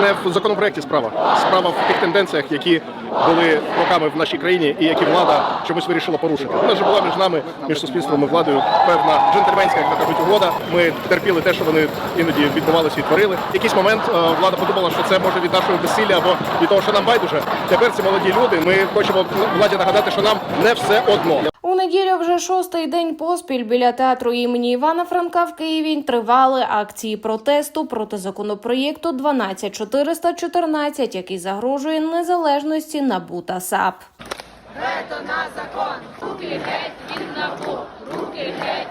Не в законопроекті справа. Справа в тих тенденціях, які були роками в нашій країні і які влада чомусь вирішила порушити. Нас же була між нами, між суспільством і владою певна джентльменська, як кажуть, угода. Ми терпіли те, що вони іноді відбувалися і творили. В якийсь момент е, влада подумала, що це може від нашого безсилля або від того, що нам байдуже. Тепер ці молоді люди. Ми хочемо владі нагадати, що нам не все одно. У неділю вже шостий день поспіль біля театру імені Івана Франка в Києві тривали акції протесту проти законопроєкту 12414, який загрожує незалежності НАБУ та САП. На закон руки геть від набу руки геть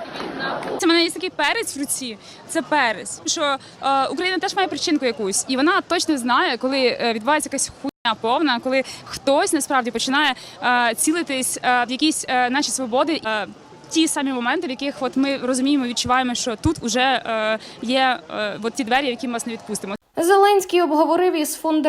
Це в мене є такий перець в руці. Це перець. Що е, Україна теж має причинку якусь, і вона точно знає, коли е, відбувається якась хуйня повна, коли хтось насправді починає е, цілитись е, в якісь е, наші свободи. Е, Ті самі моменти, в яких от ми розуміємо, відчуваємо, що тут вже е, є е, от ті двері, які ми вас не відпустимо. Зеленський обговорив із фон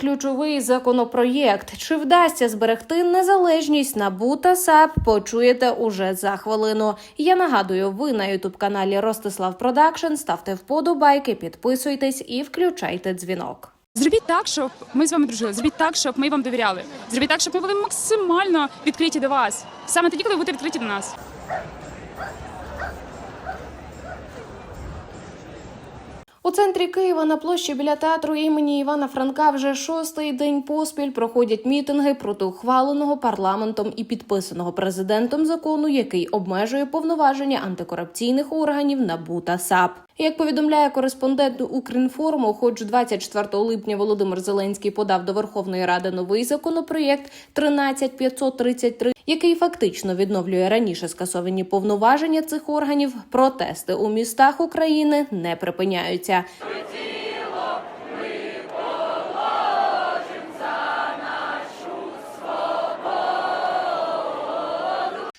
ключовий законопроєкт. Чи вдасться зберегти незалежність НАБУ та САП? Почуєте уже за хвилину. Я нагадую, ви на ютуб каналі Ростислав Продакшн. Ставте вподобайки, підписуйтесь і включайте дзвінок. Зробіть так, щоб ми з вами дружили. Зробіть так, щоб ми вам довіряли. Зробіть так, щоб ми були максимально відкриті до вас. Саме тоді, коли ви будете відкриті до нас. У центрі Києва на площі біля театру імені Івана Франка вже шостий день поспіль проходять мітинги проти ухваленого парламентом і підписаного президентом закону, який обмежує повноваження антикорупційних органів НАБУ та САП. Як повідомляє кореспондент Укрінформу, хоч 24 липня Володимир Зеленський подав до Верховної Ради новий законопроєкт 13533, який фактично відновлює раніше скасовані повноваження цих органів, протести у містах України не припиняються.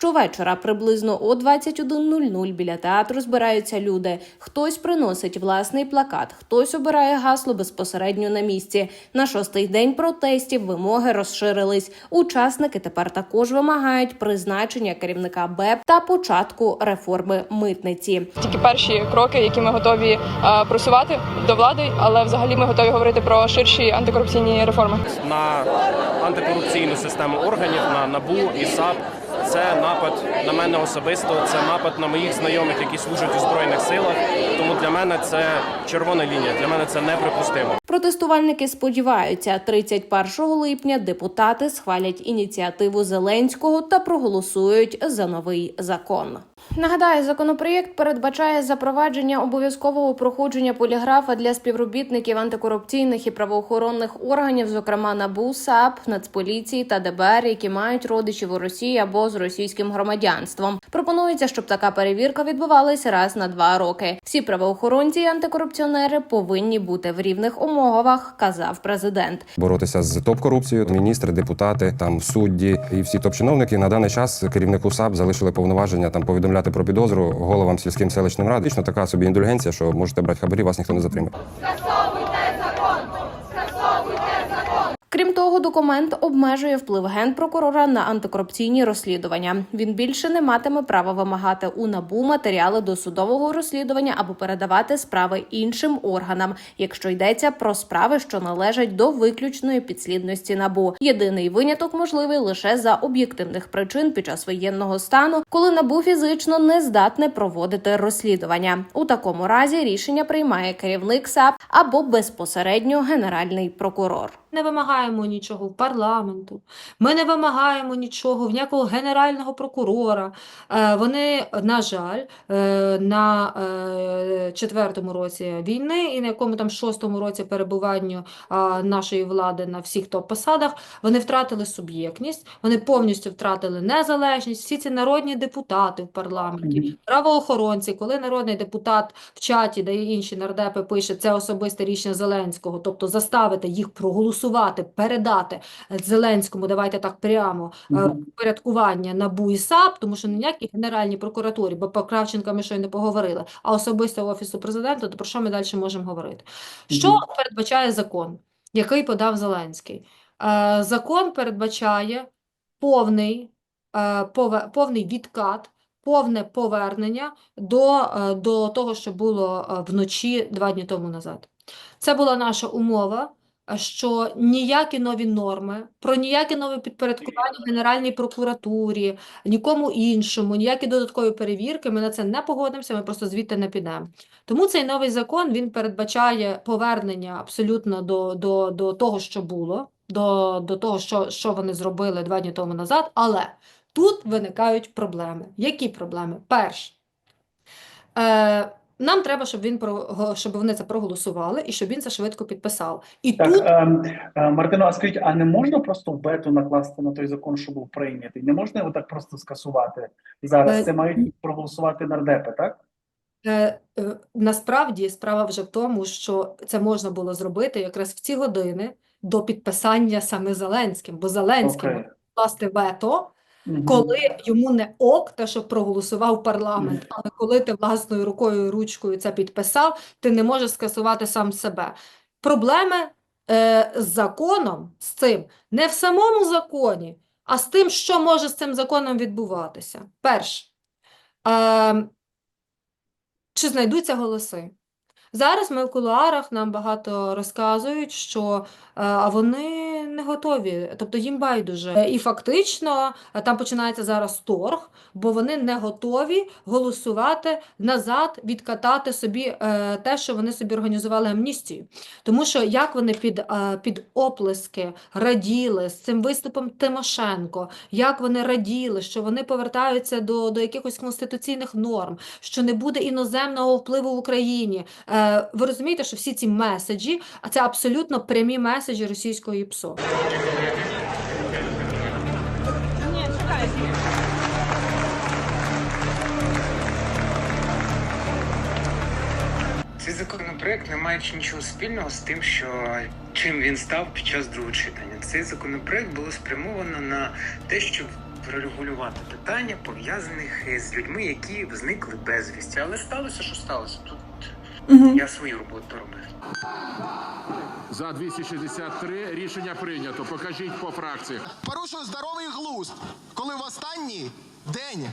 Щовечора приблизно о 21.00 біля театру збираються люди. Хтось приносить власний плакат, хтось обирає гасло безпосередньо на місці. На шостий день протестів вимоги розширились. Учасники тепер також вимагають призначення керівника БЕП та початку реформи митниці. тільки перші кроки, які ми готові е, просувати до влади, але взагалі ми готові говорити про ширші антикорупційні реформи. на антикорупційну систему органів, на НАБУ і САП. Це напад на мене особисто, це напад на моїх знайомих, які служать у збройних силах. Тому для мене це червона лінія. Для мене це неприпустимо. Протестувальники сподіваються, 31 липня депутати схвалять ініціативу Зеленського та проголосують за новий закон. Нагадаю, законопроєкт передбачає запровадження обов'язкового проходження поліграфа для співробітників антикорупційних і правоохоронних органів, зокрема НАБУ, САП, Нацполіції та ДБР, які мають родичів у Росії або з російським громадянством. Пропонується, щоб така перевірка відбувалася раз на два роки. Всі правоохоронці і антикорупціонери повинні бути в рівних умовах, казав президент. боротися з топ-корупцією. Міністри, депутати, там судді і всі топ-чиновники на даний час керівнику САП залишили повноваження там повідомляти про підозру головам сільським селищним рад. Дійсно така собі індульгенція, що можете брати хабарі, вас ніхто не затримає. Крім того, документ обмежує вплив генпрокурора на антикорупційні розслідування. Він більше не матиме права вимагати у набу матеріали досудового розслідування або передавати справи іншим органам, якщо йдеться про справи, що належать до виключної підслідності набу. Єдиний виняток можливий лише за об'єктивних причин під час воєнного стану, коли набу фізично не здатне проводити розслідування. У такому разі рішення приймає керівник САП або безпосередньо генеральний прокурор. Не вимагаємо нічого в парламенту, ми не вимагаємо нічого в ніякого генерального прокурора. Е, Вони, на жаль, е, на е, четвертому році війни і на якому там шостому році перебування нашої влади на всіх топ-посадах, вони втратили суб'єктність, вони повністю втратили незалежність. Всі ці народні депутати в парламенті, правоохоронці, коли народний депутат в чаті, де інші нардепи пише це особисте рішення Зеленського, тобто заставити їх проголосувати, передати Зеленському, давайте так прямо е, порядкування НАБУ і САП, тому що ніякі генеральні прокуратурі, бо про Кравченка ми щойно поговорили, а особисто Офісу президента, то про що ми далі можемо говорити? Що передбачає закон, який подав Зеленський? Е, Закон передбачає повний, е, повний відкат, повне повернення до, е, до того, що було е, вночі два дні тому назад. Це була наша умова, що ніякі нові норми, про ніяке нове підпорядкування Генеральній прокуратурі, нікому іншому, ніякі додаткові перевірки, ми на це не погодимося, ми просто звідти не підемо. Тому цей новий закон він передбачає повернення абсолютно до, до, до того, що було, до, до того, що, що вони зробили два дні тому назад. Але тут виникають проблеми. Які проблеми? Перше, е, нам треба, щоб він щоб вони це проголосували і щоб він це швидко підписав. І Так, тут ем, е, Мартино, а скажіть, а не можна просто вето накласти на той закон, що був прийнятий? Не можна його так просто скасувати зараз? Е, Це мають проголосувати нардепи, так? Е, е, Насправді справа вже в тому, що це можна було зробити якраз в ці години до підписання саме Зеленським, бо Зеленський Окей. може класти вето. Коли йому не ок, те, що проголосував парламент, але коли ти власною рукою і ручкою це підписав, ти не можеш скасувати сам себе. Проблеми е, з законом, з цим, не в самому законі, а з тим, що може з цим законом відбуватися. Перше, е, чи знайдуться голоси? Зараз ми в кулуарах нам багато розказують, що е, а вони не готові, тобто їм байдуже. Е, І фактично е, там починається зараз торг, бо вони не готові голосувати назад, відкатати собі е, те, що вони собі організували амністію. Тому що як вони під, під оплески раділи з цим виступом Тимошенко, як вони раділи, що вони повертаються до, до якихось конституційних норм, що не буде іноземного впливу в Україні. Ви розумієте, що всі ці меседжі, а це абсолютно прямі меседжі російського ІПСО. Цей законопроект не має нічого спільного з тим, що чим він став під час другого читання. Цей законопроект було спрямовано на те, щоб врегулювати питання пов'язаних з людьми, які зникли безвісті. Але сталося, що сталося. Тут я свою роботу робив. За 263 рішення прийнято. Покажіть по фракціях. порушую здоровий глузд, коли в останній день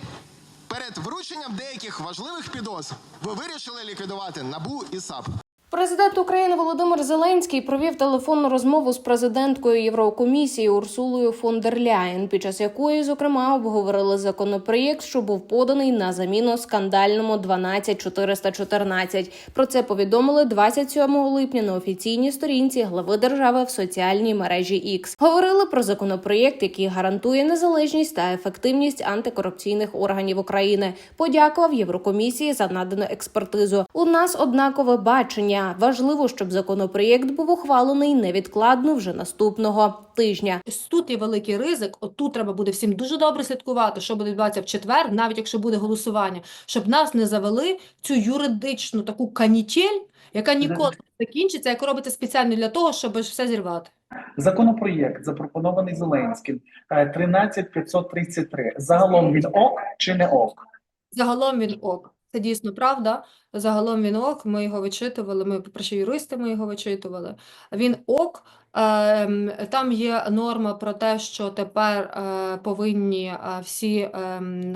перед врученням деяких важливих підозр ви вирішили ліквідувати НАБУ і САП. Президент України Володимир Зеленський провів телефонну розмову з президенткою Єврокомісії Урсулою фон дер Ляєн, під час якої, зокрема, обговорили законопроєкт, що був поданий на заміну скандальному 12414. Про це повідомили 27 липня на офіційній сторінці глави держави в соціальній мережі X. Говорили про законопроєкт, який гарантує незалежність та ефективність антикорупційних органів України. Подякував Єврокомісії за надану експертизу. У нас однакове бачення. Важливо, щоб законопроєкт був ухвалений невідкладно вже наступного тижня. Тут є великий ризик, от тут треба буде всім дуже добре слідкувати, що буде відбуватися в четвер, навіть якщо буде голосування, щоб нас не завели цю юридичну таку канітель, яка ніколи не закінчиться, яка робиться спеціально для того, щоб все зірвати. Законопроєкт, запропонований Зеленським, е, 13533. Загалом він ок чи не ок? Загалом він ок. Це дійсно правда. Загалом він ок. Ми його вичитували. Ми, по-перше, юристи ми його вичитували. Він ок. Ем, Там є норма про те, що тепер е, повинні е, всі ем,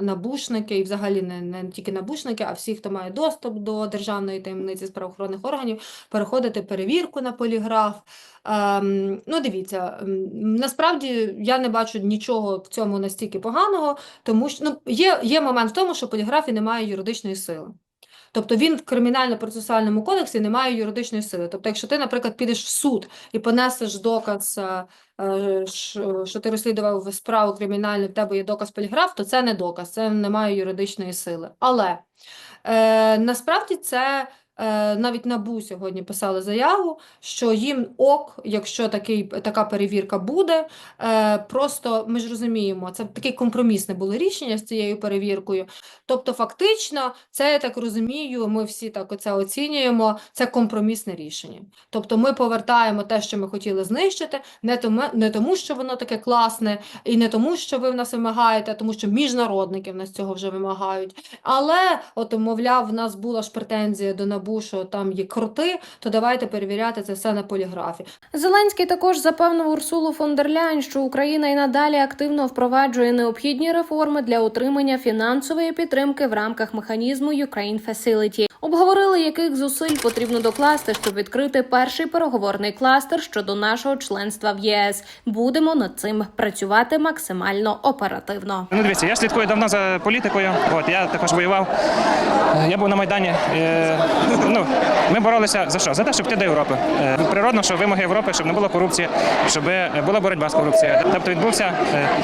набушники, і взагалі не, не тільки набушники, а всі, хто має доступ до державної таємниці з правоохоронних органів, переходити перевірку на поліграф. Ем, ну, дивіться, насправді я не бачу нічого в цьому настільки поганого, тому що ну, є, є момент в тому, що поліграфі немає юридичної сили. Тобто він в кримінально-процесуальному кодексі не має юридичної сили. Тобто, якщо ти, наприклад, підеш в суд і понесеш доказ, е, що ти розслідував справу кримінальну, в тебе є доказ поліграф, то це не доказ, це не має юридичної сили. Але е, насправді це навіть НАБУ сьогодні писали заяву, що їм ок, якщо такий, така перевірка буде. Е, просто ми ж розуміємо, це таке компромісне було рішення з цією перевіркою. Тобто, фактично, це я так розумію, ми всі так оце оцінюємо. Це компромісне рішення. Тобто, ми повертаємо те, що ми хотіли знищити, не тому, не тому, що воно таке класне, і не тому, що ви в нас вимагаєте, а тому що міжнародники в нас цього вже вимагають. Але, от, мовляв, в нас була ж претензія до НАБУ, що там є кроти, то давайте перевіряти це все на поліграфі. Зеленський також запевнив Урсулу фон дер Ляйн, що Україна і надалі активно впроваджує необхідні реформи для отримання фінансової підтримки в рамках механізму Ukraine Facility. Обговорили, яких зусиль потрібно докласти, щоб відкрити перший переговорний кластер щодо нашого членства в ЄС. Будемо над цим працювати максимально оперативно. Ну, дивіться, я слідкую давно за політикою. От я також воював. Я був на майдані. Е, ну ми боролися за що? За те, щоб йти до Європи. Е, природно, що вимоги Європи, щоб не було корупції, щоб е, була боротьба з корупцією. Тобто відбувся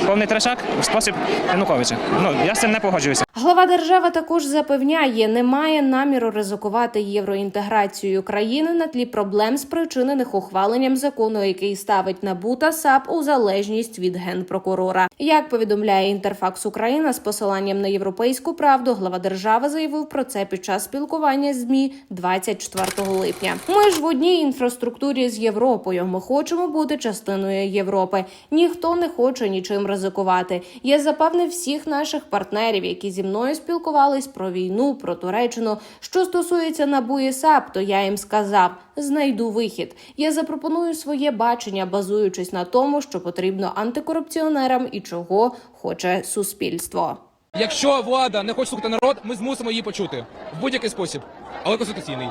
повний трешак в спосіб Януковича. Ну я з цим не погоджуюся. Глава держави також запевняє, не має наміру ризикувати євроінтеграцією країни на тлі проблем, спричинених ухваленням закону, який ставить НАБУ та САП у залежність від генпрокурора. Як повідомляє Інтерфакс Україна з посиланням на європейську правду, глава держави заявив про це під час спілкування з ЗМІ 24 липня. Ми ж в одній інфраструктурі з Європою. Ми хочемо бути частиною Європи. Ніхто не хоче нічим ризикувати. Я запевнив всіх наших партнерів, які зі мною спілкувались про війну, про Туреччину. Що стосується НАБУ і САП, то я їм сказав: знайду вихід. Я запропоную своє бачення, базуючись на тому, що потрібно антикорупціонерам і чого хоче суспільство. Якщо влада не хоче слухати народ, ми змусимо її почути в будь-який спосіб, але конституційний.